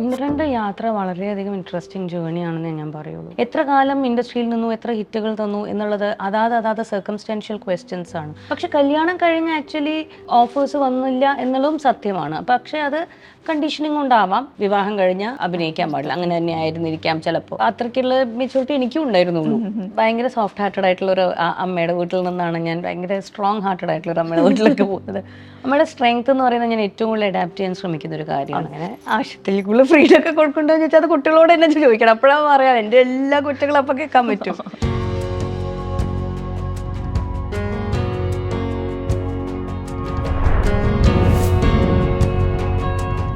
ഇന്ദ്രന്റെ യാത്ര വളരെയധികം ഇൻട്രസ്റ്റിംഗ് ജേർണി ആണെന്ന് ഞാൻ പറയുള്ളൂ. എത്ര കാലം ഇൻഡസ്ട്രിയിൽ നിന്നു എത്ര ഹിറ്റുകൾ തന്നു എന്നുള്ളത് അതാത് അതാത് സർക്കംസ്റ്റാൻഷ്യൽ ക്വസ്റ്റ്യൻസ് ആണ്. പക്ഷെ കല്യാണം കഴിഞ്ഞ് ആക്ച്വലി ഓഫേഴ്സ് വന്നില്ല എന്നുള്ളതും സത്യമാണ്. പക്ഷെ അത് കണ്ടീഷനിങ് കൊണ്ടാവാം. വിവാഹം കഴിഞ്ഞ് അഭിനയിക്കാൻ പാടില്ല. അങ്ങനെ തന്നെ ആയിരുന്നിരിക്കാം ചിലപ്പോൾ അത്രയ്ക്കുള്ള മെച്ചൂരിറ്റി എനിക്കും ഉണ്ടായിരുന്നുള്ളൂ. ഭയങ്കര സോഫ്റ്റ് ഹാർട്ടഡ് ആയിട്ടുള്ള ഒരു അമ്മയുടെ വീട്ടിൽ നിന്നാണ് ഞാൻ ഭയങ്കര സ്ട്രോങ് ഹാർട്ടഡ് ആയിട്ടുള്ള ഒരു അമ്മയുടെ വീട്ടിലേക്ക് പോകുന്നത്. അമ്മയുടെ സ്ട്രെങ്ത് എന്ന് പറയുന്നത് ഞാൻ ഏറ്റവും കൂടുതൽ അഡാപ്റ്റ് ചെയ്യാൻ ശ്രമിക്കുന്ന ഒരു കാര്യമാണ്. അങ്ങനെ ആശുപത്രിക്കുള്ള ഫ്രീഡം ഒക്കെ കൊടുക്കണ്ടോ എന്ന് ചോദിച്ചാൽ അത് കുട്ടികളോട് തന്നെ ചോദിക്കണം. അപ്പോഴാണ് പറയാം എന്റെ എല്ലാ കുറ്റങ്ങളും അപ്പം കേൾക്കാൻ പറ്റും.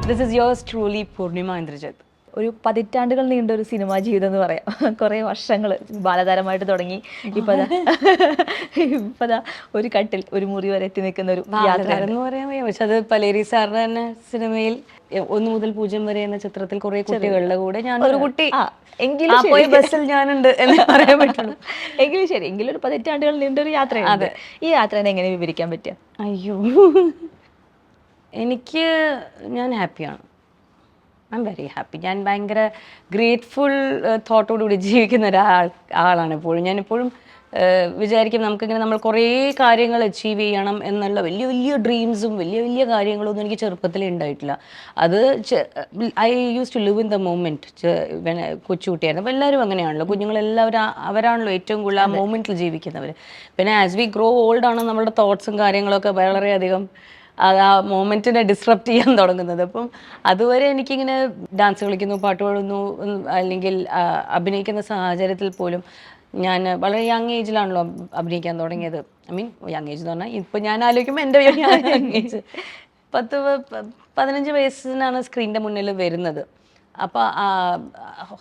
This is yours truly Poornima Indrajith ഒരു പതിറ്റാണ്ടുകൾ നീണ്ട ഒരു സിനിമാ ജീവിതം എന്ന് പറയാം. കുറേ വർഷങ്ങൾ ബാലതാരമായിട്ട് തുടങ്ങി. ഇപ്പതാ ഇപ്പതാ ഒരു കട്ടിൽ ഒരു മുറി വരെ എത്തി നിൽക്കുന്ന ഒരു യാത്ര എന്ന് പറയാൻ പക്ഷെ അത് പലേരി സാറിന് തന്നെ സിനിമയിൽ ഒന്ന് മുതൽ പൂജ്യം വരെ എന്ന ചിത്രത്തിൽ കുറെ കുട്ടികളുടെ കൂടെ ഞാൻ ഒരു കുട്ടി എങ്കിലും പോയി ബസ്സിൽ ഞാനുണ്ട് എന്ന് പറയാൻ പറ്റുള്ളൂ. എങ്കിലും ശരി. എങ്കിലും ഒരു പതിറ്റാണ്ടുകൾ നീണ്ടൊരു യാത്രയാണ് ഈ യാത്രനെ എങ്ങനെ വിവരിക്കാൻ പറ്റുക? അയ്യോ. എനിക്ക് ഞാൻ ഹാപ്പിയാണ്. ഐ എം വെരി ഹാപ്പി ഞാൻ ഭയങ്കര ഗ്രേറ്റ്ഫുൾ തോട്ടോടുകൂടി ജീവിക്കുന്ന ഒരാൾ ആളാണ് എപ്പോഴും. ഞാൻ എപ്പോഴും വിചാരിക്കും നമുക്കിങ്ങനെ നമ്മൾ കുറേ കാര്യങ്ങൾ അച്ചീവ് ചെയ്യണം എന്നുള്ള വലിയ വലിയ ഡ്രീംസും വലിയ വലിയ കാര്യങ്ങളൊന്നും എനിക്ക് ചെറുപ്പത്തിൽ ഉണ്ടായിട്ടില്ല. അത് I used to live in the moment കൊച്ചുകുട്ടിയായിരുന്നു. അപ്പോൾ എല്ലാവരും അങ്ങനെയാണല്ലോ. കുഞ്ഞുങ്ങളെല്ലാവരും അവരാണല്ലോ ഏറ്റവും കൂടുതൽ ആ മൂമെന്റിൽ ജീവിക്കുന്നവർ പിന്നെ ആസ് വി ഗ്രോ ഓൾഡ് ആണ് നമ്മുടെ തോട്ട്സും കാര്യങ്ങളൊക്കെ വളരെയധികം അത് ആ മൂമെന്റിനെ ഡിസ്റപ്റ്റ് ചെയ്യാൻ തുടങ്ങുന്നത്. അപ്പം അതുവരെ എനിക്കിങ്ങനെ ഡാൻസ് കളിക്കുന്നു പാട്ട് പാടുന്നു അല്ലെങ്കിൽ അഭിനയിക്കുന്ന സാഹചര്യത്തിൽ പോലും ഞാൻ വളരെ യങ് ഏജിലാണല്ലോ അഭിനയിക്കാൻ തുടങ്ങിയത്. ഐ മീൻ യങ് ഏജ് എന്ന് പറഞ്ഞാൽ ഇപ്പം ഞാൻ ആലോചിക്കുമ്പോൾ എന്റെ യങ് ഏജ് പത്ത് പതിനഞ്ച് വയസ്സിനാണ് സ്ക്രീനിന്റെ മുന്നിൽ വരുന്നത്. അപ്പോൾ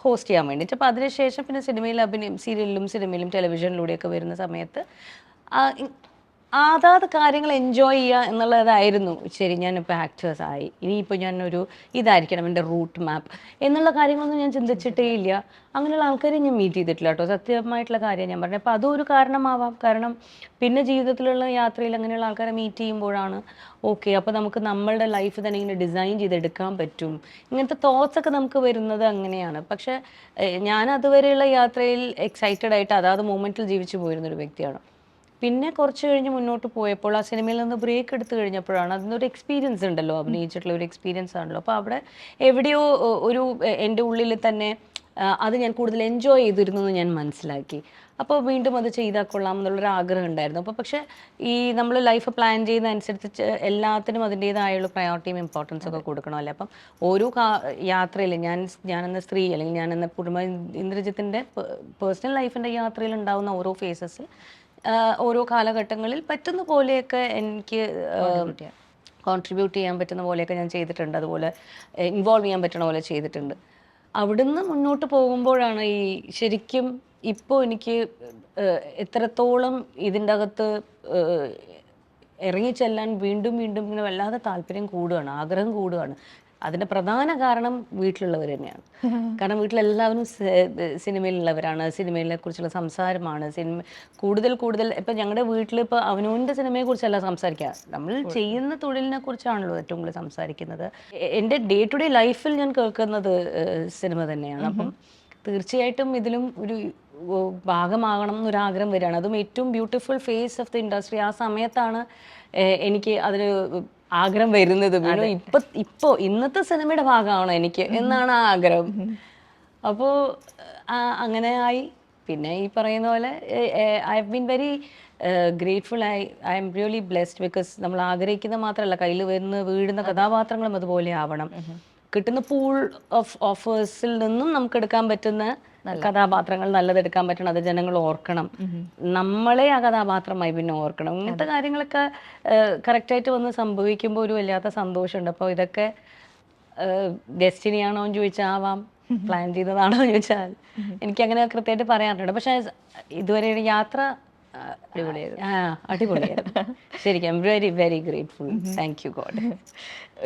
ഹോസ്റ്റ് ചെയ്യാൻ വേണ്ടിയിട്ട് അപ്പോൾ അതിനുശേഷം പിന്നെ സിനിമയിൽ അഭിനയം സീരിയലിലും സിനിമയിലും ടെലിവിഷനിലൂടെയൊക്കെ വരുന്ന സമയത്ത് അതാത് കാര്യങ്ങൾ എൻജോയ് ചെയ്യുക എന്നുള്ളതായിരുന്നു. ശരി ഞാനിപ്പോൾ ആക്ടേഴ്സ് ആയി. ഇനിയിപ്പോൾ ഞാനൊരു ഇതായിരിക്കണം എന്റെ റൂട്ട് മാപ്പ് എന്നുള്ള കാര്യങ്ങളൊന്നും ഞാൻ ചിന്തിച്ചിട്ടേ ഇല്ല. അങ്ങനെയുള്ള ആൾക്കാരെ ഞാൻ മീറ്റ് ചെയ്തിട്ടില്ല കേട്ടോ. സത്യമായിട്ടുള്ള കാര്യം ഞാൻ പറഞ്ഞത്. അപ്പോൾ അതൊരു കാരണമാവാം. കാരണം പിന്നെ ജീവിതത്തിലുള്ള യാത്രയിൽ അങ്ങനെയുള്ള ആൾക്കാരെ മീറ്റ് ചെയ്യുമ്പോഴാണ് ഓക്കെ അപ്പോൾ നമുക്ക് നമ്മളുടെ ലൈഫ് തന്നെ ഇങ്ങനെ ഡിസൈൻ ചെയ്തെടുക്കാൻ പറ്റും. ഇങ്ങനത്തെ തോട്ട്സ് ഒക്കെ നമുക്ക് വരുന്നത് അങ്ങനെയാണ്. പക്ഷേ ഞാൻ അതുവരെയുള്ള യാത്രയിൽ എക്സൈറ്റഡ് ആയിട്ട് അതാത് മൂമെന്റിൽ ജീവിച്ചു പോയിരുന്നൊരു വ്യക്തിയാണ്. പിന്നെ കുറച്ച് കഴിഞ്ഞ് മുന്നോട്ട് പോയപ്പോൾ ആ സിനിമയിൽ നിന്ന് ബ്രേക്ക് എടുത്തു കഴിഞ്ഞപ്പോഴാണ് അതിനൊരു എക്സ്പീരിയൻസ് ഉണ്ടല്ലോ അഭിനയിച്ചിട്ടുള്ള ഒരു എക്സ്പീരിയൻസ് ആണല്ലോ. അപ്പോൾ അവിടെ എവിടെയോ ഒരു എന്റെ ഉള്ളിൽ തന്നെ അത് ഞാൻ കൂടുതൽ എൻജോയ് ചെയ്തിരുന്നു എന്ന് ഞാൻ മനസ്സിലാക്കി. അപ്പോൾ വീണ്ടും അത് ചെയ്താൽ കൊള്ളാം എന്നുള്ളൊരു ആഗ്രഹം ഉണ്ടായിരുന്നു. അപ്പോൾ പക്ഷേ ഈ നമ്മൾ ലൈഫ് പ്ലാൻ ചെയ്യുന്ന അനുസരിച്ച് എല്ലാത്തിനും അതിന്റേതായുള്ള പ്രയോറിറ്റിയും ഇമ്പോർട്ടൻസ് ഒക്കെ കൊടുക്കണമല്ലേ? അപ്പം ഓരോ യാത്രയിൽ ഞാൻ ഞാനെന്ന സ്ത്രീ അല്ലെങ്കിൽ ഞാനെന്ന കുടുംബ ഇന്ദ്രജിത്തിന്റെ പേഴ്സണൽ ലൈഫിന്റെ യാത്രയിൽ ഉണ്ടാകുന്ന ഓരോ ഫേസസിൽ ഓരോ കാലഘട്ടങ്ങളിൽ പറ്റുന്ന പോലെയൊക്കെ എനിക്ക് കോൺട്രിബ്യൂട്ട് ചെയ്യാൻ പറ്റുന്ന പോലെയൊക്കെ ഞാൻ ചെയ്തിട്ടുണ്ട്. അതുപോലെ ഇൻവോൾവ് ചെയ്യാൻ പറ്റുന്ന പോലെ ചെയ്തിട്ടുണ്ട്. അവിടുന്ന് മുന്നോട്ട് പോകുമ്പോഴാണ് ഈ ശരിക്കും ഇപ്പോൾ എനിക്ക് എത്രത്തോളം ഇതിന്റെ അകത്ത് ഇറങ്ങിച്ചെല്ലാൻ വീണ്ടും വീണ്ടും ഇങ്ങനെ വല്ലാതെ താല്പര്യം കൂടുകയാണ് ആഗ്രഹം കൂടുകയാണ്. അതിന്റെ പ്രധാന കാരണം വീട്ടിലുള്ളവർ തന്നെയാണ്. കാരണം വീട്ടിലെല്ലാവരും സിനിമയിലുള്ളവരാണ്. സിനിമയിലെ കുറിച്ചുള്ള സംസാരമാണ്. സിനിമ കൂടുതൽ കൂടുതൽ ഇപ്പം ഞങ്ങളുടെ വീട്ടിൽ ഇപ്പോൾ അവനോന്റെ സിനിമയെക്കുറിച്ചല്ല സംസാരിക്കുക നമ്മൾ ചെയ്യുന്ന തൊഴിലിനെ കുറിച്ചാണല്ലോ ഏറ്റവും കൂടുതൽ സംസാരിക്കുന്നത്. എന്റെ ഡേ ടു ഡേ ലൈഫിൽ ഞാൻ കേൾക്കുന്നത് സിനിമ തന്നെയാണ്. അപ്പം തീർച്ചയായിട്ടും ഇതിലും ഒരു ഭാഗമാകണം എന്നൊരാഗ്രഹം വരികയാണ്. അതും ഏറ്റവും beautiful face of the industry ആ സമയത്താണ് എനിക്ക് അതിന് ആഗ്രഹം വരുന്നത്. പിന്നെ ഇപ്പൊ ഇപ്പോ ഇന്നത്തെ സിനിമയുടെ ഭാഗമാണ് എനിക്ക് എന്നാണ് ആ ആഗ്രഹം. അപ്പോൾ അങ്ങനെ ആയി. പിന്നെ ഈ പറയുന്ന പോലെ I have been very grateful I I am really blessed because നമ്മൾ ആഗ്രഹിക്കുന്ന മാത്രമല്ല കയ്യിൽ വരുന്ന വീഴുന്ന കഥാപാത്രങ്ങളും അതുപോലെ ആവണം. കിട്ടുന്ന പൂൾ ഓഫ് ഓഫേഴ്സിൽ നിന്നും നമുക്ക് എടുക്കാൻ പറ്റുന്ന കഥാപാത്രങ്ങൾ നല്ലതെടുക്കാൻ പറ്റണം അത് ജനങ്ങൾ ഓർക്കണം. നമ്മളെ ആ കഥാപാത്രമായി പിന്നെ ഓർക്കണം. ഇങ്ങനത്തെ കാര്യങ്ങളൊക്കെ കറക്റ്റായിട്ട് വന്ന് സംഭവിക്കുമ്പോൾ ഒരു വല്ലാത്ത സന്തോഷമുണ്ട്. അപ്പോൾ ഇതൊക്കെ ഡെസ്റ്റിനി ആണോ എന്ന് ചോദിച്ചാൽ ആവാം പ്ലാൻ ചെയ്തതാണോ എന്ന് ചോദിച്ചാൽ എനിക്ക് അങ്ങനെ കൃത്യമായിട്ട് പറയാറുണ്ട്. പക്ഷേ ഇതുവരെ യാത്ര അടിപൊളിയായിരുന്നു. ആ അടിപൊളിയായിരുന്നു. ശരിക്കും very very grateful thank you God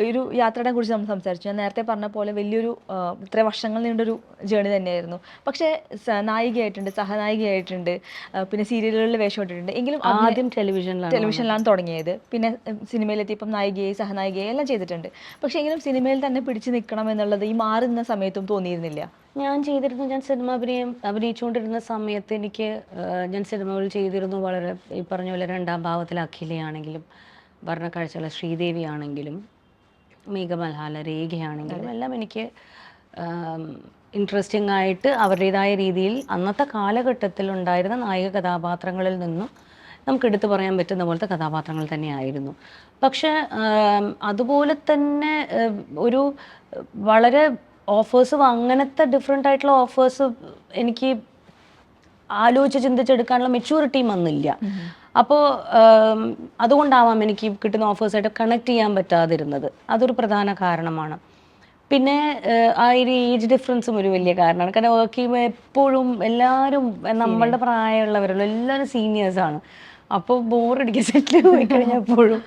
ഒരു യാത്രയെ കുറിച്ച് നമ്മൾ സംസാരിച്ചു. ഞാൻ നേരത്തെ പറഞ്ഞ പോലെ വലിയൊരു ഇത്ര വർഷങ്ങൾ നീണ്ടൊരു ജേണി തന്നെയായിരുന്നു. പക്ഷേ നായികയായിട്ടുണ്ട് സഹനായികയായിട്ടുണ്ട് പിന്നെ സീരിയലുകളിൽ വേഷം ഇട്ടിട്ടുണ്ട്. എങ്കിലും ആദ്യം ടെലിവിഷനിലാണ് ടെലിവിഷനിലാണ് തുടങ്ങിയത്. പിന്നെ സിനിമയിലെത്തിയപ്പം നായികയെ സഹനായികയെ എല്ലാം ചെയ്തിട്ടുണ്ട്. പക്ഷേ എങ്കിലും സിനിമയിൽ തന്നെ പിടിച്ചു നിൽക്കണം എന്നുള്ളത് ഈ മാറുന്ന സമയത്തും തോന്നിയിരുന്നില്ല. ഞാൻ ചെയ്തിരുന്നു ഞാൻ സിനിമ അഭിനയം അഭിനയിച്ചുകൊണ്ടിരുന്ന സമയത്ത് എനിക്ക് ഞാൻ സിനിമകൾ ചെയ്തിരുന്നു വളരെ ഈ പറഞ്ഞ പോലെ രണ്ടാം ഭാവത്തിൽ അഖിലയാണെങ്കിലും ഭരണക്കാഴ്ചയുള്ള ശ്രീദേവി ആണെങ്കിലും മേഘമൽഹാല രേഖയാണെങ്കിലും എല്ലാം എനിക്ക് ഇൻട്രസ്റ്റിംഗ് ആയിട്ട് അവരുടേതായ രീതിയിൽ അന്നത്തെ കാലഘട്ടത്തിൽ ഉണ്ടായിരുന്ന നായിക കഥാപാത്രങ്ങളിൽ നിന്നും നമുക്ക് എടുത്തു പറയാൻ പറ്റുന്ന പോലത്തെ കഥാപാത്രങ്ങൾ തന്നെയായിരുന്നു. പക്ഷെ അതുപോലെ തന്നെ ഒരു വളരെ ഓഫേഴ്സ് അങ്ങനത്തെ ഡിഫറെന്റ് ആയിട്ടുള്ള ഓഫേഴ്സ് എനിക്ക് ആലോചിച്ച് ചിന്തിച്ചെടുക്കാനുള്ള മെച്യൂരിറ്റിയും വന്നില്ല. അപ്പോൾ അതുകൊണ്ടാവാം എനിക്ക് കിട്ടുന്ന ഓഫേഴ്സായിട്ട് കണക്ട് ചെയ്യാൻ പറ്റാതിരുന്നത്. അതൊരു പ്രധാന കാരണമാണ്. പിന്നെ ആ ഒരു ഏജ് ഡിഫറൻസും ഒരു വലിയ കാരണമാണ്. കാരണം വർക്ക് ചെയ്യുമ്പോൾ എപ്പോഴും എല്ലാവരും നമ്മളുടെ പ്രായമുള്ളവരല്ലോ എല്ലാവരും സീനിയേഴ്സാണ് അപ്പോൾ ബോറടിക്കുക സെറ്റിൽ പോയി കഴിഞ്ഞാൽ എപ്പോഴും.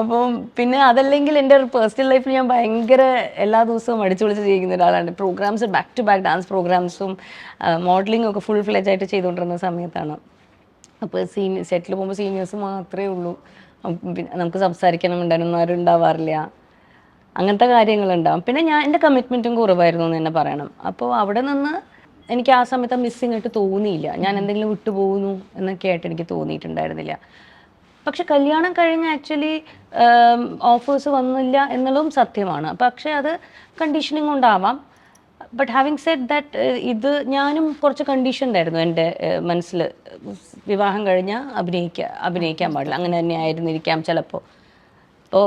അപ്പം പിന്നെ അതല്ലെങ്കിൽ എന്റെ ഒരു പേഴ്സണൽ ലൈഫിൽ ഞാൻ ഭയങ്കര എല്ലാ ദിവസവും അടിച്ചു വിളിച്ച് ചെയ്യുന്ന ഒരാളാണ്. Programs back to back dance പ്രോഗ്രാംസും modelling ഒക്കെ ഫുൾ ഫ്ലെജ് ആയിട്ട് ചെയ്തുകൊണ്ടിരുന്ന സമയത്താണ്. അപ്പോൾ സീനിയ സെറ്റിൽ പോകുമ്പോൾ സീനിയേഴ്സ് മാത്രമേ ഉള്ളൂ. നമുക്ക് സംസാരിക്കണം ഉണ്ടായിരുന്നു ആരും ഉണ്ടാവാറില്ല. അങ്ങനത്തെ കാര്യങ്ങളുണ്ടാവും പിന്നെ ഞാൻ എന്റെ കമ്മിറ്റ്മെന്റും കുറവായിരുന്നു എന്ന് തന്നെ പറയണം. അപ്പോൾ അവിടെ നിന്ന് എനിക്ക് ആ സമയത്ത് മിസ്സിങ് ആയിട്ട് തോന്നിയില്ല. ഞാൻ എന്തെങ്കിലും വിട്ടുപോകുന്നു എന്നൊക്കെ ആയിട്ട് എനിക്ക് തോന്നിയിട്ടുണ്ടായിരുന്നില്ല. പക്ഷെ കല്യാണം കഴിഞ്ഞ് ആക്ച്വലി ഓഫേഴ്സ് വന്നില്ല എന്നുള്ളതും സത്യമാണ്. പക്ഷെ അത് കണ്ടീഷനിങ് കൊണ്ടാവാം. ബട്ട് ഹാവിങ് സെഡ് ദാറ്റ് ഇത് ഞാനും കുറച്ച് കണ്ടീഷൻഡ് ആയിരുന്നു എന്റെ മനസ്സിൽ. വിവാഹം കഴിഞ്ഞാൽ അഭിനയിക്കുക അഭിനയിക്കാൻ പാടില്ല. അങ്ങനെ തന്നെ ആയിരുന്നിരിക്കാം ചിലപ്പോൾ. അപ്പോൾ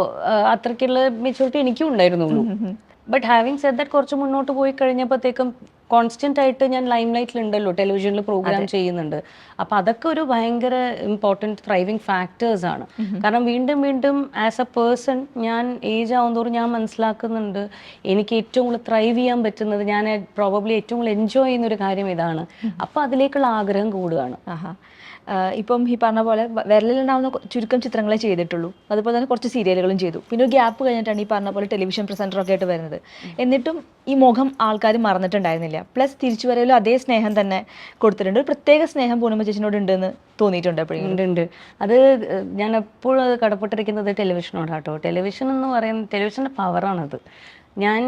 അത്രയ്ക്കുള്ള മെച്ചൂരിറ്റി എനിക്കും ഉണ്ടായിരുന്നുള്ളൂ. ബട്ട് ഹാവിങ് സെഡ് ദാറ്റ് കുറച്ച് മുന്നോട്ട് പോയി കഴിഞ്ഞപ്പോഴത്തേക്കും കോൺസ്റ്റന്റ് ആയിട്ട് ഞാൻ ലൈം ലൈറ്റിൽ ഉണ്ടല്ലോ ടെലിവിഷനിൽ പ്രോഗ്രാം ചെയ്യുന്നുണ്ട്. അപ്പൊ അതൊക്കെ ഒരു ഭയങ്കര ഇമ്പോർട്ടന്റ് ത്രൈവിങ് ഫാക്ടേഴ്സ് ആണ്. കാരണം വീണ്ടും വീണ്ടും ആസ് എ പേഴ്സൺ ഞാൻ ഏജ് ആവുന്നതോറും ഞാൻ മനസ്സിലാക്കുന്നുണ്ട്. എനിക്ക് ഏറ്റവും കൂടുതൽ ത്രൈവ് ചെയ്യാൻ പറ്റുന്നത് ഞാൻ പ്രോബബ്ലി ഏറ്റവും കൂടുതൽ എൻജോയ് ചെയ്യുന്ന ഒരു കാര്യം ഇതാണ്. അപ്പൊ അതിലേക്കുള്ള ആഗ്രഹം കൂടുകയാണ്. ഇപ്പം ഈ പറഞ്ഞ പോലെ വിരലിലുണ്ടാവുന്ന ചുരുക്കം ചിത്രങ്ങളെ ചെയ്തിട്ടുള്ളൂ. അതുപോലെ തന്നെ കുറച്ച് സീരിയലുകളും ചെയ്തു. പിന്നെ ഒരു ഗ്യാപ്പ് കഴിഞ്ഞിട്ടാണ് ഈ പറഞ്ഞ പോലെ ടെലിവിഷൻ പ്രസന്ററൊക്കെ ആയിട്ട് വരുന്നത്. എന്നിട്ടും ഈ മുഖം ആൾക്കാർ മറന്നിട്ടുണ്ടായിരുന്നില്ല. പ്ലസ് തിരിച്ചു വരവിലും അതേ സ്നേഹം തന്നെ കൊടുത്തിട്ടുണ്ട്. ഒരു പ്രത്യേക സ്നേഹം പൂർണിമ ചേച്ചിനോട് ഉണ്ടെന്ന് തോന്നിയിട്ടുണ്ട് എപ്പോഴും ഉണ്ട് അത് ഞാൻ എപ്പോഴും കടപ്പെട്ടിരിക്കുന്നത് ടെലിവിഷനോടാട്ടോ. ടെലിവിഷൻ എന്ന് പറയുന്നത് ടെലിവിഷന്റെ പവറാണത്. ഞാൻ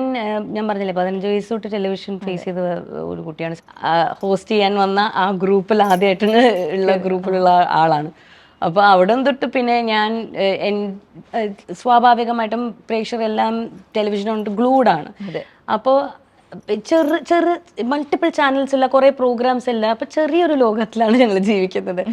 ഞാൻ പറഞ്ഞില്ലേ പതിനഞ്ച് വയസ്സ് തൊട്ട് ടെലിവിഷൻ ഫേസ് ചെയ്ത ഒരു കുട്ടിയാണ്. ഹോസ്റ്റ് ചെയ്യാൻ വന്ന ആ ഗ്രൂപ്പിൽ ആദ്യമായിട്ട് ഉള്ള ഗ്രൂപ്പിലുള്ള ആളാണ്. അപ്പോൾ അവിടെ തൊട്ട് പിന്നെ ഞാൻ സ്വാഭാവികമായിട്ടും പ്രേക്ഷകരെല്ലാം ടെലിവിഷനോട് ഗ്ലൂഡാണ് അപ്പോൾ ചെറു ചെറു മൾട്ടിപ്പിൾ ചാനൽസ് ഇല്ല കുറേ പ്രോഗ്രാംസ് ഇല്ല അപ്പോൾ ചെറിയൊരു ലോകത്തിലാണ് ഞങ്ങൾ ജീവിക്കുന്നത്.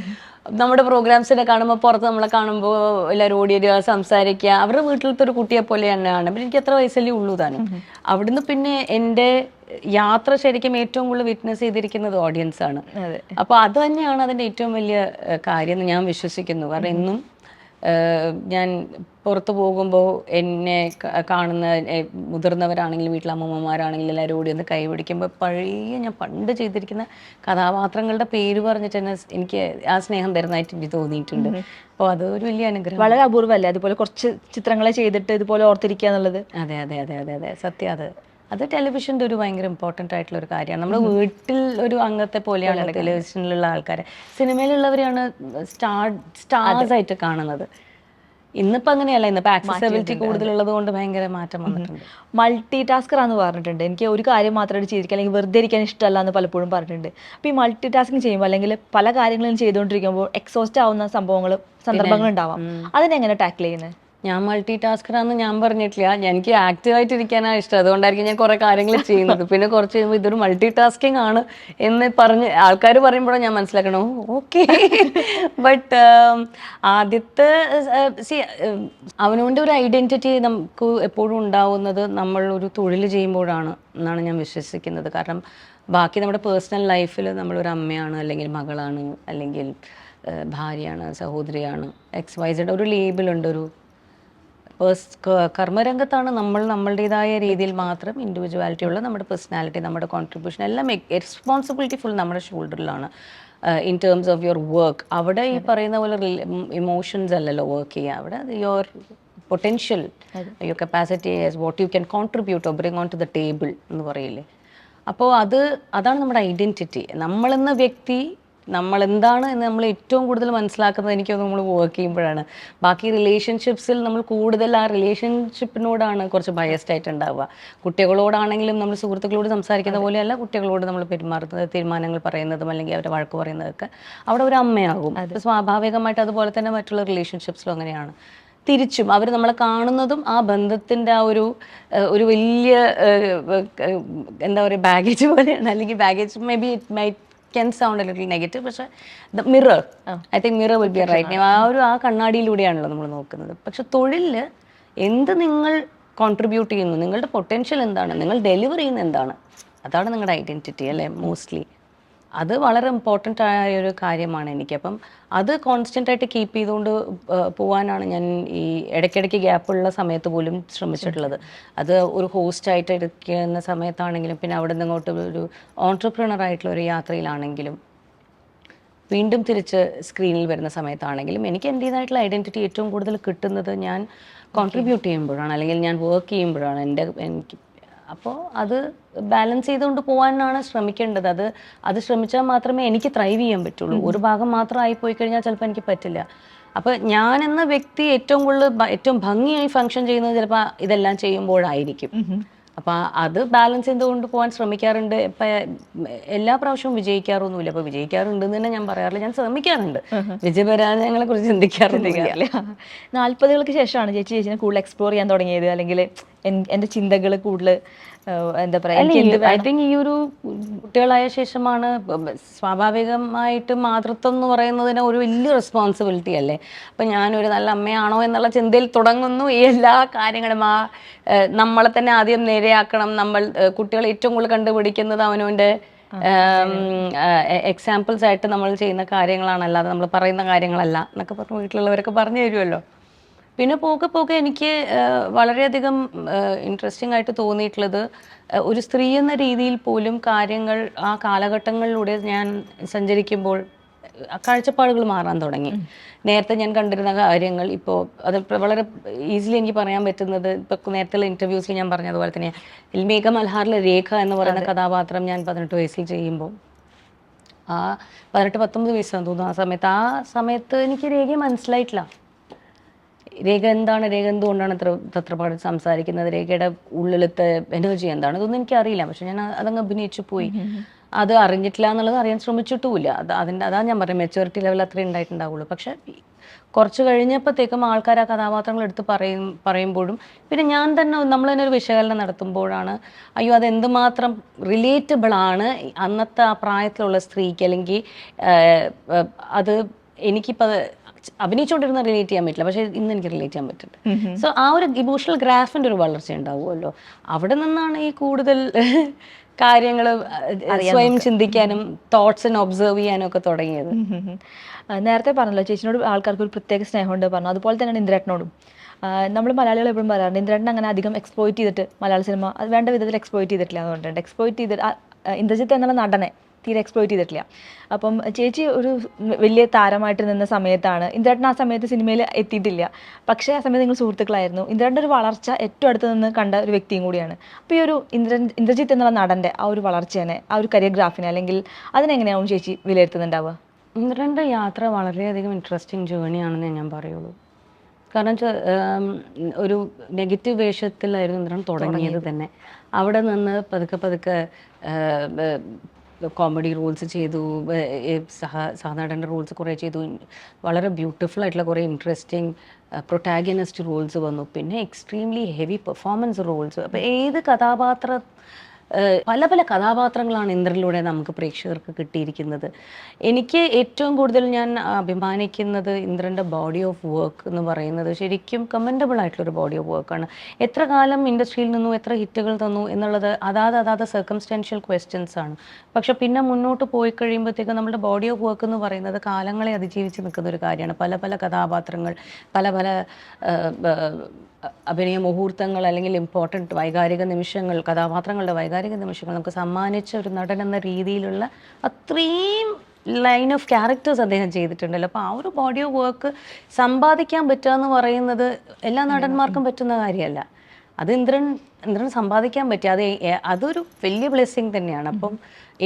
നമ്മുടെ പ്രോഗ്രാംസിനെ കാണുമ്പോൾ പുറത്ത് നമ്മളെ കാണുമ്പോൾ എല്ലാവരും ഓടി വരിക സംസാരിക്കുക. അവരുടെ വീട്ടിലത്തെ ഒരു കുട്ടിയെ പോലെ തന്നെയാണ്. പിന്നെ എനിക്ക് എത്ര വയസ്സല്ലേ ഉള്ളൂ താനും. അവിടുന്ന് പിന്നെ എന്റെ യാത്ര ശരിക്കും ഏറ്റവും കൂടുതൽ വിറ്റ്നസ് ചെയ്തിരിക്കുന്നത് ഓഡിയൻസ് ആണ്. അതെ. അപ്പൊ അത് തന്നെയാണ് അതിന്റെ ഏറ്റവും വലിയ കാര്യം എന്ന് ഞാൻ വിശ്വസിക്കുന്നു. കാരണം എന്നും ഞാൻ പുറത്തു പോകുമ്പോൾ എന്നെ കാണുന്ന മുതിർന്നവരാണെങ്കിലും വീട്ടിലെ അമ്മൂമ്മമാരാണെങ്കിലും എല്ലാവരും ഓടി ഒന്ന് കൈപിടിക്കുമ്പോൾ പഴയ ഞാൻ പണ്ട് ചെയ്തിരിക്കുന്ന കഥാപാത്രങ്ങളുടെ പേര് പറഞ്ഞിട്ട് തന്നെ എനിക്ക് ആ സ്നേഹം തരുന്നതായിട്ട് എനിക്ക് തോന്നിയിട്ടുണ്ട്. അപ്പോൾ അതൊരു വലിയ അനുഗ്രഹം വളരെ അപൂർവമല്ലേ അതുപോലെ കുറച്ച് ചിത്രങ്ങളെ ചെയ്തിട്ട് ഇതുപോലെ ഓർത്തിരിക്കുക എന്നുള്ളത് അതെ അതെ അതെ അതെ അതെ. സത്യം അത്. അത് ടെലിവിഷന്റെ ഒരു ഭയങ്കര ഇമ്പോർട്ടന്റ് ആയിട്ടുള്ള ഒരു കാര്യമാണ്. നമ്മുടെ വീട്ടിൽ ഒരു അംഗത്തെ പോലെയാണ് ടെലിവിഷനിലുള്ള ആൾക്കാരെ. സിനിമയിലുള്ളവരെയാണ് സ്റ്റാർ സ്റ്റാർസ് ആയിട്ട് കാണുന്നത്. ഇന്നിപ്പോൾ അങ്ങനെയല്ല ഇന്നിപ്പോൾ ആക്സസബിലിറ്റി കൂടുതലുള്ളത് കൊണ്ട് ഭയങ്കര മാറ്റം വന്നിട്ടുണ്ട്. മൾട്ടി ടാസ്കർ ആണെന്ന് പറഞ്ഞിട്ടുണ്ട്. എനിക്ക് ഒരു കാര്യം മാത്രമായിട്ട് ചെയ്തിരിക്കുക അല്ലെങ്കിൽ വെറുതെ ഇരിക്കാൻ ഇഷ്ടമല്ല എന്ന് പലപ്പോഴും പറഞ്ഞിട്ടുണ്ട്. അപ്പോൾ ഈ മൾട്ടി ടാസ്കിങ് ചെയ്യുമ്പോൾ അല്ലെങ്കിൽ പല കാര്യങ്ങളും ചെയ്തുകൊണ്ടിരിക്കുമ്പോൾ എക്സോസ്റ്റ് ആവുന്ന സംഭവങ്ങൾ സന്ദർഭങ്ങൾ ഉണ്ടാവാം അതിനെങ്ങനെ ടാക്കിൾ ചെയ്യുന്നത് ഞാൻ മൾട്ടി ടാസ്കറാന്ന് ഞാൻ പറഞ്ഞിട്ടില്ല. എനിക്ക് ആക്റ്റീവ് ആയിട്ട് ഇരിക്കാനാണ് ഇഷ്ടം. അതുകൊണ്ടായിരിക്കും ഞാൻ കുറേ കാര്യങ്ങൾ ചെയ്യുന്നത്. പിന്നെ കുറച്ച് കഴിയുമ്പോൾ ഇതൊരു മൾട്ടി ടാസ്കിങ് ആണ് എന്ന് പറഞ്ഞ് ആൾക്കാർ പറയുമ്പോഴാണ് ഞാൻ മനസ്സിലാക്കണം ഓക്കെ ബട്ട് ആദ്യത്തെ സി അവനോണ്ട് ഒരു ഐഡന്റിറ്റി നമുക്ക് എപ്പോഴും ഉണ്ടാവുന്നത് നമ്മൾ ഒരു തൊഴിൽ ചെയ്യുമ്പോഴാണ് എന്നാണ് ഞാൻ വിശ്വസിക്കുന്നത്. കാരണം ബാക്കി നമ്മുടെ പേഴ്സണൽ ലൈഫിൽ നമ്മളൊരു അമ്മയാണ് അല്ലെങ്കിൽ മകളാണ് അല്ലെങ്കിൽ ഭാര്യയാണ് സഹോദരിയാണ് എക്സ് വൈസഡ് ഒരു ലേബിളുണ്ട് ഒരു കർമ്മരംഗത്താണ് നമ്മൾ നമ്മളുടേതായ രീതിയിൽ മാത്രം ഇൻഡിവിജ്വാലിറ്റി ഉള്ള നമ്മുടെ പേഴ്സണാലിറ്റി നമ്മുടെ കോൺട്രിബ്യൂഷൻ എല്ലാം റെസ്പോൺസിബിലിറ്റി ഫുൾ നമ്മുടെ ഷോൾഡറിലാണ് in terms of your work അവിടെ ഈ പറയുന്ന പോലെ ഇമോഷൻസ് അല്ലല്ലോ വർക്ക് ചെയ്യുക. അവിടെ your potential your capacity what you can contribute bring on to the table എന്ന് പറയില്ലേ? അപ്പോൾ അത് അതാണ് നമ്മുടെ ഐഡന്റിറ്റി നമ്മളെന്ന വ്യക്തി നമ്മൾ എന്താണ് എന്ന് നമ്മൾ ഏറ്റവും കൂടുതൽ മനസ്സിലാക്കുന്നത് എനിക്ക് നമ്മൾ വർക്ക് ചെയ്യുമ്പോഴാണ്. ബാക്കി റിലേഷൻഷിപ്സിൽ നമ്മൾ കൂടുതൽ ആ റിലേഷൻഷിപ്പിനോടാണ് കുറച്ച് ബയസ്ഡ് ആയിട്ട് ഉണ്ടാവുക കുട്ടികളോടാണെങ്കിലും നമ്മൾ സുഹൃത്തുക്കളോട് സംസാരിക്കുന്ന പോലെയല്ല കുട്ടികളോട് നമ്മൾ പെരുമാറുന്നത് തീരുമാനങ്ങൾ പറയുന്നതും അല്ലെങ്കിൽ അവരെ വഴക്ക് പറയുന്നതൊക്കെ അവിടെ ഒരു അമ്മയാകും. അത്. സ്വാഭാവികമായിട്ട് അതുപോലെ തന്നെ മറ്റുള്ള റിലേഷൻഷിപ്സിലും അങ്ങനെയാണ്. തിരിച്ചും അവർ നമ്മളെ കാണുന്നതും ആ ബന്ധത്തിന്റെ ആ ഒരു ഒരു വലിയ എന്താ പറയുക ബാഗേജ് പോലെയാണ്. അല്ലെങ്കിൽ baggage may be it my can sound little negative പക്ഷേ the mirror I think mirror will be right name ആ. ഒരു ആ കണ്ണാടിയിലൂടെയാണല്ലോ നമ്മൾ നോക്കുന്നത്. പക്ഷെ തൊഴിലിൽ എന്ത് നിങ്ങൾ കോൺട്രിബ്യൂട്ട് ചെയ്യുന്നു? നിങ്ങളുടെ പൊട്ടൻഷ്യൽ എന്താണ്? നിങ്ങൾ ഡെലിവർ ചെയ്യുന്ന എന്താണ്? അതാണ് നിങ്ങളുടെ ഐഡന്റിറ്റി അല്ലേ മോസ്റ്റ്ലി അത് വളരെ ഇമ്പോർട്ടന്റ് ആയ ഒരു കാര്യമാണ് എനിക്ക്. അപ്പം അത് കോൺസ്റ്റന്റ് ആയിട്ട് കീപ്പ് ചെയ്തുകൊണ്ട് പോകാനാണ് ഞാൻ ഈ ഇടയ്ക്കിടയ്ക്ക് ഗ്യാപ്പുള്ള സമയത്ത് പോലും ശ്രമിച്ചിട്ടുള്ളത്. അത് ഒരു ഹോസ്റ്റ് ആയിട്ട് ഇരിക്കുന്ന സമയത്താണെങ്കിലും പിന്നെ അവിടെ നിന്ന് ഇങ്ങോട്ട് ഒരു ഓൺട്രപ്രണർ ആയിട്ടുള്ള ഒരു യാത്രയിലാണെങ്കിലും വീണ്ടും തിരിച്ച് സ്ക്രീനിൽ വരുന്ന സമയത്താണെങ്കിലും എനിക്ക് എന്റേതായിട്ടുള്ള ഐഡന്റിറ്റി ഏറ്റവും കൂടുതൽ കിട്ടുന്നത് ഞാൻ കോൺട്രിബ്യൂട്ട് ചെയ്യുമ്പോഴാണ്. അല്ലെങ്കിൽ ഞാൻ വർക്ക് ചെയ്യുമ്പോഴാണ്. എന്റെ എനിക്ക് അപ്പോൾ അത് ബാലൻസ് ചെയ്തുകൊണ്ട് പോകാനാണ് ശ്രമിക്കേണ്ടത്. അത് അത് ശ്രമിച്ചാൽ മാത്രമേ എനിക്ക് ത്രൈവ് ചെയ്യാൻ പറ്റുള്ളൂ. ഒരു ഭാഗം മാത്രം ആയി പോയി കഴിഞ്ഞാൽ ചിലപ്പോൾ എനിക്ക് പറ്റില്ല. അപ്പോൾ ഞാൻ എന്ന വ്യക്തി ഏറ്റവും കൂടുതൽ ഏറ്റവും ഭംഗിയായി ഫങ്ഷൻ ചെയ്യുന്നത് ചിലപ്പോൾ ഇതെല്ലാം ചെയ്യുമ്പോഴായിരിക്കും. അപ്പോൾ അത് ബാലൻസ് ചെയ്തുകൊണ്ട് പോകാൻ ശ്രമിക്കാറുണ്ട്. ഇപ്പം എല്ലാ പ്രാവശ്യവും വിജയിക്കാറൊന്നുമില്ല. അപ്പോൾ വിജയിക്കാറുണ്ട് തന്നെ ഞാൻ പറയാറില്ല. ഞാൻ ശ്രമിക്കാറുണ്ട്. വിജയപരാജയങ്ങളെ കുറിച്ച് ചിന്തിക്കാറില്ല. നാൽപ്പതുകൾക്ക് ശേഷമാണ് ചേച്ചി ചേച്ചിനെ കൂടുതൽ എക്സ്പ്ലോർ ചെയ്യാൻ തുടങ്ങിയത്. അല്ലെങ്കിൽ എന്റെ ചിന്തകൾ കൂടുതൽ എന്താ പറയാ ഐ തിങ്ക് ഈ ഒരു കുട്ടികളായ ശേഷമാണ് സ്വാഭാവികമായിട്ട് മാതൃത്വം എന്ന് പറയുന്നതിന് ഒരു വലിയ റെസ്പോൺസിബിലിറ്റി അല്ലേ? അപ്പം ഞാനൊരു നല്ല അമ്മയാണോ എന്നുള്ള ചിന്തയിൽ തുടങ്ങുന്നു. ഈ എല്ലാ കാര്യങ്ങളും ആ നമ്മളെ തന്നെ ആദ്യം നേരെയാക്കണം. നമ്മൾ കുട്ടികളെ കുട്ടികൾ ഏറ്റവും കൂടുതൽ കണ്ടുപിടിക്കുന്നത് അവനവന്റെ എക്സാമ്പിൾസ് ആയിട്ട് നമ്മൾ ചെയ്യുന്ന കാര്യങ്ങളാണ്. അല്ലാതെ നമ്മൾ പറയുന്ന കാര്യങ്ങളല്ല എന്നൊക്കെ പറഞ്ഞ് വീട്ടിലുള്ളവരൊക്കെ പറഞ്ഞു തരുമല്ലോ. പിന്നെ പോകെ പോകെ എനിക്ക് വളരെയധികം ഇൻട്രസ്റ്റിംഗ് ആയിട്ട് തോന്നിയിട്ടുള്ളത് ഒരു സ്ത്രീ എന്ന രീതിയിൽ പോലും കാര്യങ്ങൾ ആ കാലഘട്ടങ്ങളിലൂടെ ഞാൻ സഞ്ചരിക്കുമ്പോൾ കാഴ്ചപ്പാടുകൾ മാറാൻ തുടങ്ങി. നേരത്തെ ഞാൻ കണ്ടിരുന്ന കാര്യങ്ങൾ ഇപ്പോൾ അത് വളരെ ഈസിലി എനിക്ക് പറയാൻ പറ്റുന്നത് ഇപ്പോൾ നേരത്തെ ഇന്റർവ്യൂസിൽ ഞാൻ പറഞ്ഞതുപോലെ തന്നെ ഇൽമേഘ മൽഹാറിലെ രേഖ എന്ന് പറയുന്ന കഥാപാത്രം ഞാൻ പതിനെട്ട് വയസ്സിൽ ചെയ്യുമ്പോൾ ആ പതിനെട്ട് പത്തൊമ്പത് വയസ്സാണ് തോന്നുന്നു ആ സമയത്ത്. ആ സമയത്ത് എനിക്ക് രേഖയെ മനസ്സിലായിട്ടില്ല. രേഖ എന്താണ്? രേഖ എന്തുകൊണ്ടാണ് ഇത്ര തത്രപാട് സംസാരിക്കുന്നത്? രേഖയുടെ ഉള്ളിലത്തെ എനർജി എന്താണ്? അതൊന്നും എനിക്കറിയില്ല പക്ഷെ ഞാൻ അതങ്ങ് അഭിനയിച്ചു പോയി. അത് അറിഞ്ഞിട്ടില്ല എന്നുള്ളത് അറിയാൻ ശ്രമിച്ചിട്ടുമില്ല. അത് അതിന്റെ അതാ ഞാൻ പറഞ്ഞത് മെച്ചൂരിറ്റി ലെവൽ അത്രേ ഉണ്ടായിട്ടുണ്ടാവുള്ളൂ. പക്ഷെ കുറച്ച് കഴിഞ്ഞപ്പോഴത്തേക്കും ആൾക്കാർ ആ കഥാപാത്രങ്ങൾ എടുത്ത് പറയും പറയുമ്പോഴും പിന്നെ ഞാൻ തന്നെ നമ്മൾ തന്നെ ഒരു വിശകലനം നടത്തുമ്പോഴാണ് അയ്യോ അത് എന്തുമാത്രം റിലേറ്റബിൾ ആണ്. അന്നത്തെ ആ പ്രായത്തിലുള്ള സ്ത്രീക്ക് അല്ലെങ്കിൽ അത് എനിക്കിപ്പോൾ അഭിനയിച്ചുകൊണ്ടിരുന്ന റിലേറ്റ് ചെയ്യാൻ പറ്റില്ല. പക്ഷേ ഇന്ന് എനിക്ക് റിലേറ്റ് ചെയ്യാൻ പറ്റുന്നുണ്ട് സോ ആ ഒരു ഇമോഷണൽ ഗ്രാഫിന്റെ ഒരു വളർച്ച ഉണ്ടാവുമല്ലോ. അവിടെ നിന്നാണ് ഈ കൂടുതൽ കാര്യങ്ങൾ സ്വയം ചിന്തിക്കാനും തോട്ട്സ് ഒബ്സർവ് ചെയ്യാനും ഒക്കെ തുടങ്ങിയത്. നേരത്തെ പറഞ്ഞല്ലോ ചേച്ചിനോട് ആൾക്കാർക്ക് ഒരു പ്രത്യേക സ്നേഹമുണ്ട് പറഞ്ഞു. അതുപോലെ തന്നെയാണ് ഇന്ദ്രേട്ടനോടും. നമ്മൾ മലയാളികൾ എപ്പോഴും പറയാറുണ്ട് ഇന്ദ്രേട്ടൻ അങ്ങനെ അധികം എക്സ്പ്ലോയിറ്റ് ചെയ്തിട്ട് മലയാള സിനിമ വേണ്ട വിധത്തിൽ എക്സ്പ്ലോയിറ്റ് ചെയ്തിട്ടില്ല എന്ന് പറഞ്ഞിട്ടുണ്ട്. എക്സ്പ്ലോയിറ്റ് ചെയ്ത് ആ, ആ, ഇന്ദ്രജിത്ത് എന്നുള്ള നടനെ തീരെ എക്സ്പ്ലോയിറ്റ് ചെയ്തിട്ടില്ല. അപ്പം ചേച്ചി ഒരു വലിയ താരമായിട്ട് നിന്ന സമയത്താണ് ഇന്ദ്രേട്ടൻ ആ സമയത്ത് സിനിമയിൽ എത്തിയിട്ടില്ല. പക്ഷേ ആ സമയത്ത് നിങ്ങൾ സുഹൃത്തുക്കളായിരുന്നു. ഇന്ദ്രേട്ടന്റെ ഒരു വളർച്ച ഏറ്റവും അടുത്ത് നിന്ന് കണ്ട ഒരു വ്യക്തിയും കൂടിയാണ്. അപ്പോൾ ഈ ഒരു ഇന്ദ്രൻ ഇന്ദ്രജിത്ത് എന്നുള്ള നടന്റെ ആ ഒരു വളർച്ചേനെ ആ ഒരു കരിയർ ഗ്രാഫിനെ അല്ലെങ്കിൽ അതിനെങ്ങനെയാവും ചേച്ചി വിലയിരുത്തുന്നുണ്ടാവുക? ഇന്ദ്രന്റെ യാത്ര വളരെയധികം ഇൻട്രസ്റ്റിംഗ് ജേണിയാണെന്നേ ഞാൻ പറയുള്ളൂ. കാരണം ഒരു നെഗറ്റീവ് വേഷത്തിലായിരുന്നു ഇന്ദ്രൻ തുടങ്ങിയത് തന്നെ. അവിടെ നിന്ന് പതുക്കെ പതുക്കെ കോമഡി റോൾസ് ചെയ്തു സഹ സഹനടന്റെ റോൾസ് കുറേ ചെയ്തു. വളരെ ബ്യൂട്ടിഫുൾ ആയിട്ടുള്ള കുറേ ഇൻട്രസ്റ്റിംഗ് പ്രൊട്ടാഗനിസ്റ്റ് റോൾസ് വന്നു. പിന്നെ എക്സ്ട്രീംലി ഹെവി പെർഫോമൻസ് റോൾസ് അപ്പോൾ ഏത് കഥാപാത്ര പല പല കഥാപാത്രങ്ങളാണ് ഇന്ദ്രനിലൂടെ നമുക്ക് പ്രേക്ഷകർക്ക് കിട്ടിയിരിക്കുന്നത്. എനിക്ക് ഏറ്റവും കൂടുതൽ ഞാൻ അഭിമാനിക്കുന്നത് ഇന്ദ്രന്റെ ബോഡി ഓഫ് വർക്ക് എന്ന് പറയുന്നത് ശരിക്കും കമന്റബിൾ ആയിട്ടുള്ളൊരു ബോഡി ഓഫ് വർക്കാണ് എത്ര കാലം ഇൻഡസ്ട്രിയിൽ നിന്നു എത്ര ഹിറ്റുകൾ തന്നു എന്നുള്ളത് അതാത് അതാത് സർക്കംസ്റ്റാൻഷ്യൽ ക്വസ്റ്റ്യൻസ് ആണ്. പക്ഷെ പിന്നെ മുന്നോട്ട് പോയി കഴിയുമ്പോഴത്തേക്കും നമ്മുടെ ബോഡി ഓഫ് വർക്ക് എന്ന് പറയുന്നത് കാലങ്ങളെ അതിജീവിച്ച് നിൽക്കുന്ന ഒരു കാര്യമാണ്. പല പല കഥാപാത്രങ്ങൾ പല പല അഭിനയ മുഹൂർത്തങ്ങൾ അല്ലെങ്കിൽ ഇമ്പോർട്ടന്റ് വൈകാരിക നിമിഷങ്ങൾ കഥാപാത്രങ്ങളുടെ വൈകാരിക നിമിഷങ്ങൾ നമുക്ക് സമ്മാനിച്ച ഒരു നടൻ എന്ന രീതിയിലുള്ള അത്രയും ലൈൻ ഓഫ് ക്യാരക്ടേഴ്സ് അദ്ദേഹം ചെയ്തിട്ടുണ്ടല്ലോ. അപ്പോൾ ആ ഒരു ബോഡി ഓഫ് വർക്ക് സമ്പാദിക്കാൻ പറ്റുക എന്ന് പറയുന്നത് എല്ലാ നടന്മാർക്കും പറ്റുന്ന കാര്യമല്ല. അത് ഇന്ദ്രൻ ഇന്ദ്രൻ സമ്പാദിക്കാൻ പറ്റി അത് അതൊരു വലിയ ബ്ലെസ്സിങ് തന്നെയാണ്. അപ്പം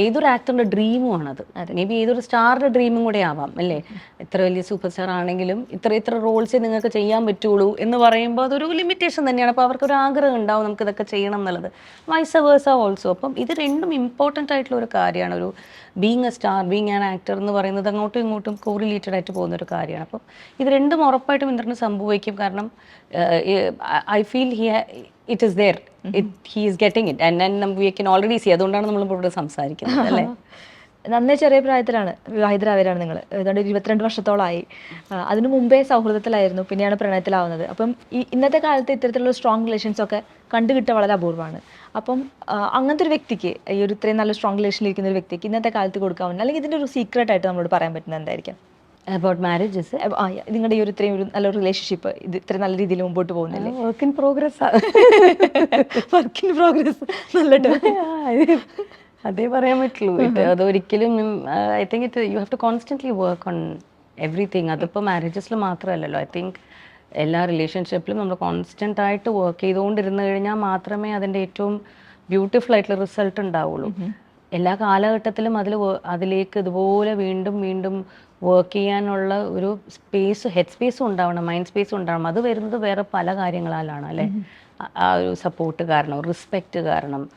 ഏതൊരു ആക്ടറിന്റെ ഡ്രീമും ആണത്. മേ ബി ഏതൊരു സ്റ്റാറിന്റെ ഡ്രീമും കൂടെ ആവാം അല്ലേ? ഇത്ര വലിയ സൂപ്പർ സ്റ്റാർ ആണെങ്കിലും ഇത്ര ഇത്ര റോൾസ് നിങ്ങൾക്ക് ചെയ്യാൻ പറ്റുള്ളൂ എന്ന് പറയുമ്പോൾ അതൊരു ലിമിറ്റേഷൻ തന്നെയാണ്. അപ്പോൾ അവർക്കൊരു ആഗ്രഹം ഉണ്ടാവും നമുക്ക് ഇതൊക്കെ ചെയ്യണം എന്നുള്ളത്. വൈസ് വേഴ്സ ഓൾസോ അപ്പം ഇത് രണ്ടും ഇമ്പോർട്ടന്റ് ആയിട്ടുള്ള ഒരു കാര്യമാണ്. ഒരു being a star being an actor എന്ന് പറയുന്നത് അങ്ങോട്ടും ഇങ്ങോട്ടും കോറിലേറ്റഡ് ആയിട്ട് പോകുന്ന ഒരു കാര്യമാണ്. അപ്പം ഇത് രണ്ടും ഉറപ്പായിട്ടും ഇന്ദ്രന് സംഭവിക്കും. കാരണം I feel he it is there it he is getting it and we can already see അതുകൊണ്ടാണ് നമ്മൾ ഇവിടെ സംസാരിക്കുന്നത് അല്ലേ? നന്നേ ചെറിയ പ്രായത്തിലാണ്. വിവാഹിതരാവരാണ് നിങ്ങൾ. ഏതാണ്ട് ഇരുപത്തിരണ്ട് വർഷത്തോളമായി അതിനു മുമ്പേ സൗഹൃദത്തിലായിരുന്നു. പിന്നെയാണ് പ്രണയത്തിലാവുന്നത്. അപ്പം ഈ ഇന്നത്തെ കാലത്ത് ഇത്തരത്തിലുള്ള സ്ട്രോങ് റിലേഷൻസ് ഒക്കെ കണ്ടുകിട്ടുക വളരെ അപൂർവമാണ്. അപ്പം അങ്ങനത്തെ ഒരു വ്യക്തിക്ക് ഈ ഒരു ഇത്രയും നല്ല സ്ട്രോങ് റിലേഷനിൽ ഇരിക്കുന്ന ഒരു വ്യക്തിക്ക് ഇന്നത്തെ കാലത്ത് കൊടുക്കാവുന്ന അല്ലെങ്കിൽ ഇതിന്റെ ഒരു സീക്രട്ടായിട്ട് നമ്മളോട് പറയാൻ പറ്റുന്നത് എന്തായിരിക്കും? അബൌട്ട് മാരേജസ് നിങ്ങളുടെ ഈ ഒരു ഇത്രയും ഒരു നല്ല റിലേഷൻഷിപ്പ് ഇത് ഇത്ര നല്ല രീതിയിൽ മുമ്പോട്ട് പോകുന്നില്ലേ? Work in progress work in progress നല്ല അതേ പറയാൻ പറ്റുള്ളൂ. ഇത് അതൊരിക്കലും I think it you have to constantly work on everything അതിപ്പോൾ മാരേജസിൽ മാത്രമല്ലല്ലോ. ഐ തിങ്ക് എല്ലാ റിലേഷൻഷിപ്പിലും നമ്മൾ കോൺസ്റ്റന്റ് ആയിട്ട് വർക്ക് ചെയ്തുകൊണ്ടിരുന്നു കഴിഞ്ഞാൽ മാത്രമേ അതിന്റെ ഏറ്റവും ബ്യൂട്ടിഫുൾ ആയിട്ടുള്ള റിസൾട്ട് ഉണ്ടാവുള്ളൂ. എല്ലാ കാലഘട്ടത്തിലും അതിൽ അതിലേക്ക് ഇതുപോലെ വീണ്ടും വീണ്ടും വർക്ക് ചെയ്യാനുള്ള ഒരു സ്പേസ് ഹെഡ് സ്പേസും ഉണ്ടാവണം മൈൻഡ് സ്പേസും ഉണ്ടാവണം. അത് വരുന്നത് വേറെ പല കാര്യങ്ങളാലാണ് അല്ലേ? ആ- ഒരു സപ്പോർട്ട് കാരണം റെസ്പെക്റ്റ് കാരണം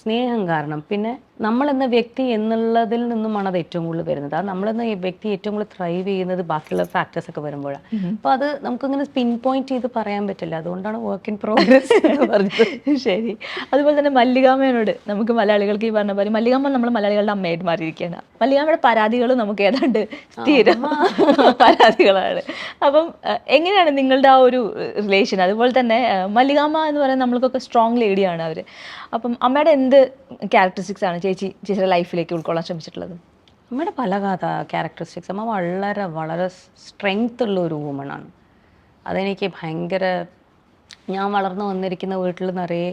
സ്നേഹം കാരണം. പിന്നെ നമ്മൾ എന്ന വ്യക്തി എന്നുള്ളതിൽ നിന്നുമാണ് അത് ഏറ്റവും കൂടുതൽ വരുന്നത്. ആ നമ്മളെന്ന വ്യക്തി ഏറ്റവും കൂടുതൽ ത്രൈവ് ചെയ്യുന്നത് ബാക്കിയുള്ള ഫാക്ടേഴ്സ് ഒക്കെ വരുമ്പോഴാണ് അപ്പോൾ അത് നമുക്കിങ്ങനെ പിൻ പോയിന്റ് ചെയ്ത് പറയാൻ പറ്റില്ല. അതുകൊണ്ടാണ് വർക്ക് ഇൻ പ്രോഗ്രസ് എന്ന് പറഞ്ഞത്. ശരി. അതുപോലെ തന്നെ മല്ലികാമ്മയോട് നമുക്ക് മലയാളികൾക്ക് ഈ പറഞ്ഞ പോലെ മല്ലികാമ്മ നമ്മൾ മലയാളികളുടെ അമ്മയായിട്ട് മാറിയിരിക്കുകയാണ്. മല്ലികാമ്മയുടെ പരാതികൾ നമുക്ക് ഏതാണ്ട് സ്ഥിരം പരാതികളാണ്. അപ്പം എങ്ങനെയാണ് നിങ്ങളുടെ ആ ഒരു റിലേഷൻ അതുപോലെ തന്നെ മല്ലികാമ്മ എന്ന് പറയുന്നത് നമ്മൾക്കൊക്കെ സ്ട്രോങ് ലേഡിയാണ് അവർ അപ്പം അമ്മയുടെ എന്ത് ക്യാരക്ടറിസ്റ്റിക്സ് ആണ് ചേച്ചി ചേച്ചിയുടെ ലൈഫിലേക്ക് ഉൾക്കൊള്ളാൻ ശ്രമിച്ചിട്ടുള്ളത്? അമ്മയുടെ പല കഥ ക്യാരക്ടറിസ്റ്റിക്സ് അമ്മ വളരെ വളരെ സ്ട്രെങ്ത് ഉള്ള ഒരു വുമണാണ് അതെനിക്ക് ഭയങ്കര ഞാൻ വളർന്നു വന്നിരിക്കുന്ന വീട്ടിൽ നിറയെ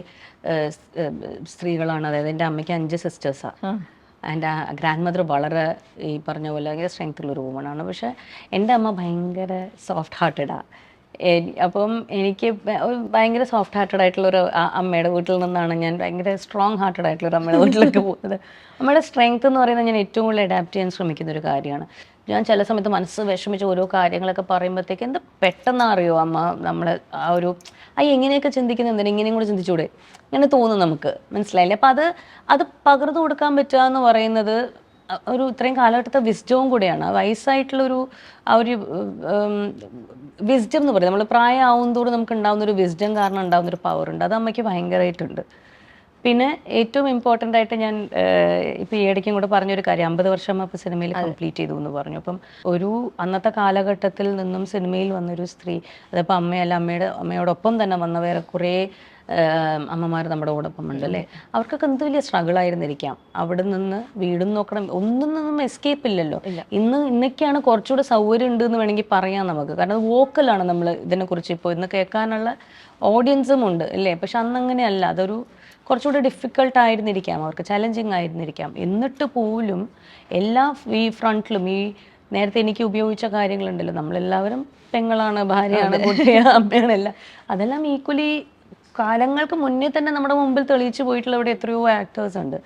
സ്ത്രീകളാണ്. അതായത് എന്റെ അമ്മയ്ക്ക് അഞ്ച് സിസ്റ്റേഴ്സാണ് എന്റെ ഗ്രാൻഡ് മദർ വളരെ ഈ പറഞ്ഞ പോലെ ഭയങ്കര സ്ട്രെങ്ത് ഉള്ള ഒരു വുമണാണ് പക്ഷേ എന്റെ അമ്മ ഭയങ്കര സോഫ്റ്റ് ഹാർട്ടഡാണ് അപ്പം എനിക്ക് ഒരു ഭയങ്കര സോഫ്റ്റ് ഹാർട്ടഡ് ആയിട്ടുള്ള ഒരു അമ്മയുടെ വീട്ടിൽ നിന്നാണ് ഞാൻ ഭയങ്കര സ്ട്രോങ് ഹാർട്ടഡ് ആയിട്ടുള്ള ഒരു അമ്മയുടെ വീട്ടിലേക്ക് പോകുന്നത്. അമ്മയുടെ സ്ട്രെങ്ത് എന്ന് പറയുന്നത് ഞാൻ ഏറ്റവും കൂടുതൽ അഡാപ്റ്റ് ചെയ്യാൻ ശ്രമിക്കുന്ന ഒരു കാര്യമാണ്. ഞാൻ ചില സമയത്ത് മനസ്സ് വിഷമിച്ച് ഓരോ കാര്യങ്ങളൊക്കെ പറയുമ്പോഴത്തേക്ക് എന്ത് പെട്ടെന്ന് അറിയോ അമ്മ നമ്മൾ ആ ഒരു ആ എങ്ങനെയൊക്കെ ചിന്തിക്കുന്നത് എന്തിനാ ഇങ്ങനെയും കൂടെ ചിന്തിച്ചൂടെ? അങ്ങനെ തോന്നും നമുക്ക്. മനസ്സിലായില്ലേ? അപ്പം അത് അത് പകർന്നു കൊടുക്കാൻ പറ്റുക എന്ന് പറയുന്നത് ഒരു ഇത്രയും കാലഘട്ടത്തെ വിസ്ഡവും കൂടെയാണ്. വയസ്സായിട്ടുള്ളൊരു ആ ഒരു വിസ്ഡം എന്ന് പറയും. നമ്മൾ പ്രായമാവുന്നതോടെ നമുക്ക് ഉണ്ടാകുന്ന ഒരു വിസ്ഡം കാരണം ഉണ്ടാകുന്ന ഒരു പവർ ഉണ്ട്. അത് അമ്മയ്ക്ക് ഭയങ്കരമായിട്ടുണ്ട് പിന്നെ ഏറ്റവും ഇമ്പോർട്ടന്റ് ആയിട്ട് ഞാൻ ഇപ്പോൾ ഈ ഇടയ്ക്കും കൂടെ പറഞ്ഞൊരു കാര്യം. അമ്പത് വർഷം അപ്പോൾ സിനിമയിൽ കംപ്ലീറ്റ് ചെയ്തു എന്ന് പറഞ്ഞു. അപ്പം ഒരു അന്നത്തെ കാലഘട്ടത്തിൽ നിന്നും സിനിമയിൽ വന്നൊരു സ്ത്രീ അതിപ്പോൾ അമ്മയല്ല അമ്മയുടെ അമ്മയോടൊപ്പം തന്നെ വന്ന വേറെ കുറേ അമ്മമാർ നമ്മുടെ കൂടൊപ്പം ഉണ്ട് അല്ലേ അവർക്കൊക്കെ എന്ത് വലിയ സ്ട്രഗിൾ ആയിരുന്നിരിക്കാം അവിടെ നിന്ന് വീടും നോക്കണം ഒന്നും നിന്നും എസ്കേപ്പ് ഇല്ലല്ലോ. ഇന്ന് ഇന്നൊക്കെയാണ് കുറച്ചുകൂടെ സൗകര്യം ഉണ്ട് എന്ന് വേണമെങ്കിൽ പറയാം നമുക്ക്. കാരണം വോക്കലാണ് നമ്മൾ ഇതിനെക്കുറിച്ച് ഇപ്പോൾ ഇന്ന് കേൾക്കാനുള്ള ഓഡിയൻസും ഉണ്ട് അല്ലേ? പക്ഷെ അന്ന് അങ്ങനെയല്ല അതൊരു കുറച്ചുകൂടി ഡിഫിക്കൾട്ട് ആയിരുന്നിരിക്കാം. അവർക്ക് ചലഞ്ചിങ് ആയിരുന്നിരിക്കാം. എന്നിട്ട് പോലും എല്ലാ ഈ ഫ്രണ്ടിലും ഈ നേരത്തെ എനിക്ക് ഉപയോഗിച്ച കാര്യങ്ങളുണ്ടല്ലോ. നമ്മളെല്ലാവരും പെങ്ങളാണ് ഭാര്യയാണ് കുട്ടിയാണ് അമ്മയാണ് എല്ലാം. അതെല്ലാം ഈക്വലി കാലങ്ങൾക്ക് മുന്നേ തന്നെ നമ്മുടെ മുമ്പിൽ തെളിയിച്ചു പോയിട്ടുള്ള ഇവിടെ എത്രയോ ആക്ടേഴ്സ് ഉണ്ട്.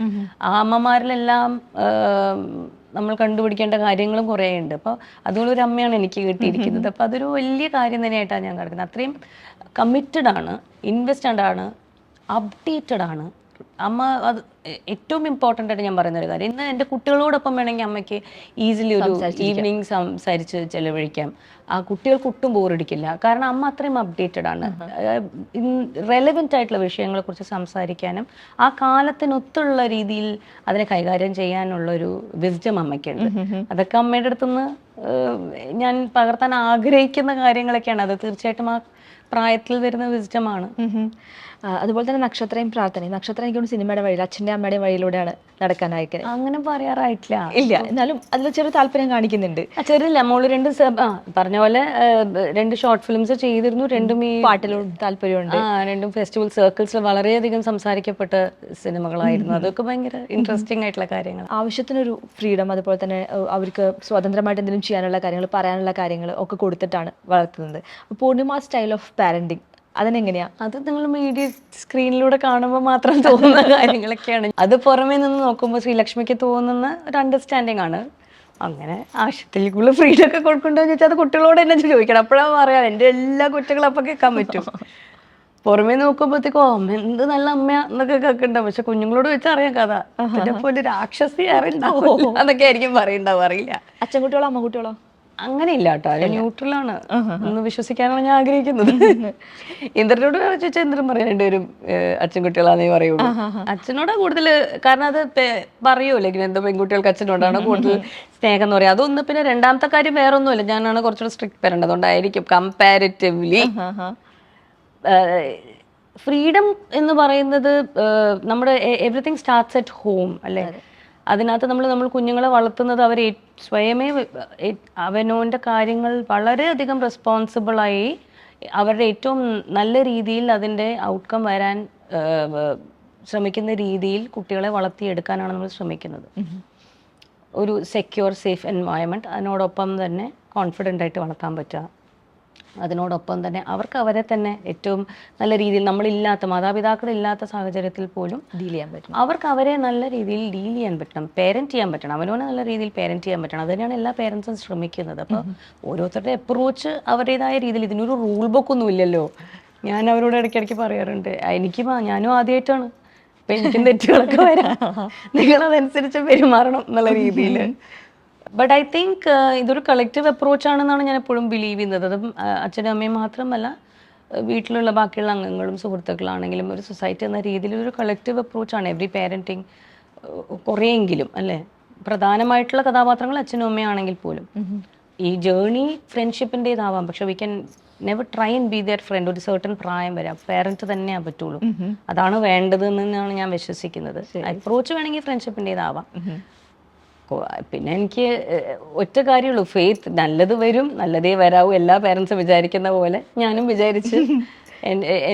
ആ അമ്മമാരിലെല്ലാം നമ്മൾ കണ്ടുപിടിക്കേണ്ട കാര്യങ്ങളും കുറേ ഉണ്ട് അപ്പോൾ അതുപോലെ ഒരു അമ്മയാണ് എനിക്ക് കിട്ടിയിരിക്കുന്നത്. അപ്പോൾ അതൊരു വലിയ കാര്യം തന്നെയായിട്ടാണ് ഞാൻ കിടക്കുന്നത് അത്രയും കമ്മിറ്റഡ് ആണ് ഇൻവെസ്റ്റഡ് ആണ് അപ്ഡേറ്റഡ് ആണ്. അമ്മ അത് ഏറ്റവും ഇമ്പോർട്ടന്റ് ആയിട്ട് ഞാൻ പറയുന്ന ഒരു കാര്യം ഇന്ന് എന്റെ കുട്ടികളോടൊപ്പം വേണമെങ്കിൽ അമ്മയ്ക്ക് ഈസിലി ഒരു ഈവനിങ് സംസാരിച്ച് ചെലവഴിക്കാം. ആ കുട്ടികൾക്ക് ഒട്ടും ബോറടിക്കില്ല കാരണം അമ്മ അത്രയും അപ്ഡേറ്റഡ് ആണ്. റെലവെന്റ് ആയിട്ടുള്ള വിഷയങ്ങളെ കുറിച്ച് സംസാരിക്കാനും ആ കാലത്തിനൊത്തുള്ള രീതിയിൽ അതിനെ കൈകാര്യം ചെയ്യാനുള്ള ഒരു വിസ്ഡം അമ്മയ്ക്കുണ്ട് അതൊക്കെ അമ്മയുടെ അടുത്തുനിന്ന് ഞാൻ പകർത്താൻ ആഗ്രഹിക്കുന്ന കാര്യങ്ങളൊക്കെയാണ്. അത് തീർച്ചയായിട്ടും ആ പ്രായത്തിൽ വരുന്ന വിസിറ്റമാണ് അതുപോലെ തന്നെ നക്ഷത്രയും പ്രാർത്ഥനയും. നക്ഷത്രം എനിക്കൊന്ന് സിനിമയുടെ വഴിയിൽ അച്ഛന്റെ അമ്മയുടെയും വഴിയിലൂടെയാണ് നടക്കാൻ അയക്കുന്നത് അങ്ങനെ പറയാറായിട്ടില്ല. ഇല്ല എന്നാലും അതിൽ ചെറിയ താല്പര്യം കാണിക്കുന്നുണ്ട്. ചെറിയ ചെറിയില്ല മോൾ രണ്ട് പറഞ്ഞ പോലെ രണ്ട് ഷോർട്ട് ഫിലിംസ് ചെയ്തിരുന്നു രണ്ടും ഈ പാട്ടിലും താല്പര്യമുണ്ട്. രണ്ടും ഫെസ്റ്റിവൽ സർക്കിൾസിൽ വളരെയധികം സംസാരിക്കപ്പെട്ട സിനിമകളായിരുന്നു. അതൊക്കെ ഭയങ്കര ഇൻട്രസ്റ്റിംഗ് ആയിട്ടുള്ള കാര്യങ്ങൾ ആവശ്യത്തിനൊരു ഫ്രീഡം അതുപോലെ തന്നെ അവർക്ക് സ്വതന്ത്രമായിട്ട് എന്തെങ്കിലും ചെയ്യാനുള്ള കാര്യങ്ങൾ പറയാനുള്ള കാര്യങ്ങൾ ഒക്കെ കൊടുത്തിട്ടാണ് വളർത്തുന്നത്. Poornima Poornima style of parenting അതിനെങ്ങനെയാ? അത് നിങ്ങൾ മീഡിയ സ്ക്രീനിലൂടെ കാണുമ്പോൾ മാത്രം തോന്നുന്ന കാര്യങ്ങളൊക്കെയാണ്. അത് പുറമേ നിന്ന് നോക്കുമ്പോൾ ശ്രീലക്ഷ്മിക്ക് തോന്നുന്ന ഒരു അണ്ടർസ്റ്റാൻഡിങ് ആണ്. അങ്ങനെ ആവശ്യത്തിലേക്കുള്ള ഫ്രീഡം ഒക്കെ കൊടുക്കണ്ടോ എന്ന് ചോദിച്ചാൽ അത് കുട്ടികളോട് എന്നെ ചോദിക്കണം. അപ്പോഴാണ് പറയാം എന്റെ എല്ലാ കുട്ടികളും അപ്പം കേൾക്കാൻ പറ്റും. പുറമേ നോക്കുമ്പോഴത്തേക്കും അമ്മ എന്ത് നല്ല അമ്മ എന്നൊക്കെ കേൾക്കണ്ടാവും പക്ഷെ കുഞ്ഞുങ്ങളോട് വെച്ചാൽ അറിയാം കഥ. അതിനെ പോലെ രാക്ഷസി അറിയണ്ടാവില്ല എന്നൊക്കെ ആയിരിക്കും പറയണ്ടാവും അറിയില്ല. അച്ഛൻ കുട്ടികളോ അമ്മ കുട്ടികളോ അങ്ങനെ ഇല്ല. കേട്ടോ അത് ന്യൂട്രലാണ് എന്ന് വിശ്വസിക്കാനാണ് ഞാൻ ആഗ്രഹിക്കുന്നത്. ഇന്ദ്രനോട് ചോദിച്ചാൽ ഇന്ദ്രൻ പറയാനുണ്ട് രണ്ടുപേരും അച്ഛൻ കുട്ടികളാന്നേ പറയുള്ളൂ. അച്ഛനോടാ കൂടുതൽ കാരണം അത് പെ- പറയൂല്ലേ ഇങ്ങനെ എന്തോ പെൺകുട്ടികൾക്ക് അച്ഛനോടാണ് കൂടുതൽ സ്നേഹം എന്ന് പറയാം. അതൊന്ന് പിന്നെ രണ്ടാമത്തെ കാര്യം വേറെ ഒന്നുമില്ല ഞാനാണ് കുറച്ചുകൂടെ സ്ട്രിക്ട് പേരന്റ് അതുകൊണ്ടായിരിക്കും കമ്പാരിറ്റീവ്ലി ഫ്രീഡം എന്ന് പറയുന്നത് നമ്മുടെ എവറിഥിങ് സ്റ്റാർട്ട്സ് അറ്റ് ഹോം അല്ലേ? അതിനകത്ത് നമ്മൾ നമ്മൾ കുഞ്ഞുങ്ങളെ വളർത്തുന്നത് അവർ സ്വയമേ അവനോന്റെ കാര്യങ്ങൾ വളരെയധികം റെസ്പോൺസിബിളായി അവരുടെ ഏറ്റവും നല്ല രീതിയിൽ അതിന്റെ ഔട്ട്കം വരാൻ ശ്രമിക്കുന്ന രീതിയിൽ കുട്ടികളെ വളർത്തിയെടുക്കാനാണ് നമ്മൾ ശ്രമിക്കുന്നത്. ഒരു സെക്യൂർ സേഫ് എൻവയോൺമെന്റ് അതിനോടൊപ്പം തന്നെ കോൺഫിഡന്റ് ആയിട്ട് വളർത്താൻ പറ്റുക. അതിനോടൊപ്പം തന്നെ അവർക്ക് അവരെ തന്നെ ഏറ്റവും നല്ല രീതിയിൽ നമ്മളില്ലാത്ത മാതാപിതാക്കളില്ലാത്ത സാഹചര്യത്തിൽ പോലും ഡീൽ ചെയ്യാൻ പറ്റും. അവർക്ക് അവരെ നല്ല രീതിയിൽ ഡീൽ ചെയ്യാൻ പറ്റണം പേരന്റ് ചെയ്യാൻ പറ്റണം. അവനോനെ നല്ല രീതിയിൽ പേരന്റ് ചെയ്യാൻ പറ്റണം. അത് തന്നെയാണ് എല്ലാ പേരൻസും ശ്രമിക്കുന്നത്. അപ്പോൾ ഓരോരുത്തരുടെ അപ്രോച്ച് അവരുടേതായ രീതിയിൽ ഇതിനൊരു റൂൾ ബുക്ക് ഒന്നും ഇല്ലല്ലോ. ഞാൻ അവരോട് ഇടയ്ക്കിടയ്ക്ക് പറയാറുണ്ട് എനിക്ക് ഞാനും ആദ്യമായിട്ടാണ് അപ്പം എനിക്കും തെറ്റുകളൊക്കെ വരാം. നിങ്ങളതനുസരിച്ച് പെരുമാറണം എന്നുള്ള രീതിയിൽ ബട്ട് ഐ തിങ്ക് ഇതൊരു കളക്റ്റീവ് അപ്രോച്ച് ആണെന്നാണ് ഞാൻ എപ്പോഴും ബിലീവ് ചെയ്യുന്നത്. അത് അച്ഛനും അമ്മയും മാത്രമല്ല വീട്ടിലുള്ള ബാക്കിയുള്ള അംഗങ്ങളും സുഹൃത്തുക്കളാണെങ്കിലും ഒരു സൊസൈറ്റി എന്ന രീതിയിൽ ഒരു കളക്റ്റീവ് അപ്രോച്ചാണ് എവറി പാരന്റിങ് കുറേയെങ്കിലും അല്ലേ? പ്രധാനമായിട്ടുള്ള കഥാപാത്രങ്ങൾ അച്ഛനും അമ്മയാണെങ്കിൽ പോലും. ഈ ജേണി ഫ്രണ്ട്ഷിപ്പിന്റെതാവാം പക്ഷെ we can never try and be their friend ഒരു സെർട്ടൺ പ്രായം വരെ പേരന്റ് തന്നെയാ പറ്റുള്ളൂ. അതാണ് വേണ്ടത് എന്നാണ് ഞാൻ വിശ്വസിക്കുന്നത്. അപ്രോച്ച് വേണമെങ്കിൽ ഫ്രണ്ട്ഷിപ്പിന്റെതാവാം കൊ- പിന്നെ എനിക്ക് ഒറ്റ കാര്യമുള്ളൂ. ഫെയ്ത്ത് നല്ലത് വരും നല്ലതേ വരാവൂ. എല്ലാ പേരൻസും വിചാരിക്കുന്ന പോലെ ഞാനും വിചാരിച്ച്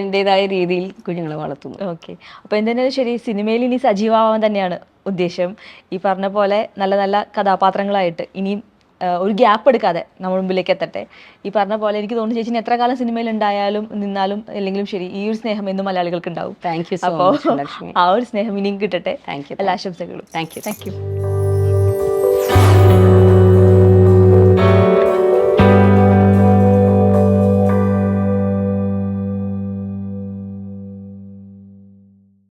എന്റെതായ രീതിയിൽ കുഞ്ഞുങ്ങളെ വളർത്തുന്നു. ഓക്കെ അപ്പോൾ എന്തായാലും ശരി. സിനിമയിൽ ഇനി സജീവമാവാൻ തന്നെയാണ് ഉദ്ദേശം. ഈ പറഞ്ഞ പോലെ നല്ല നല്ല കഥാപാത്രങ്ങളായിട്ട് ഇനിയും ഒരു ഗ്യാപ്പ് എടുക്കാതെ നമ്മൾ മുമ്പിലേക്ക് എത്തട്ടെ. ഈ പറഞ്ഞ പോലെ എനിക്ക് തോന്നുന്നു ചേച്ചി എത്ര കാലം സിനിമയിൽ ഉണ്ടായാലും നിന്നാലും അല്ലെങ്കിലും ശരി ഈ ഒരു സ്നേഹം എന്നും മലയാളികൾക്ക് ഉണ്ടാവും. താങ്ക് യു അപ്പോൾ ആ ഒരു സ്നേഹം ഇനിയും കിട്ടട്ടെ. താങ്ക് യു എല്ലാ ആശംസകളും. Thank you thank you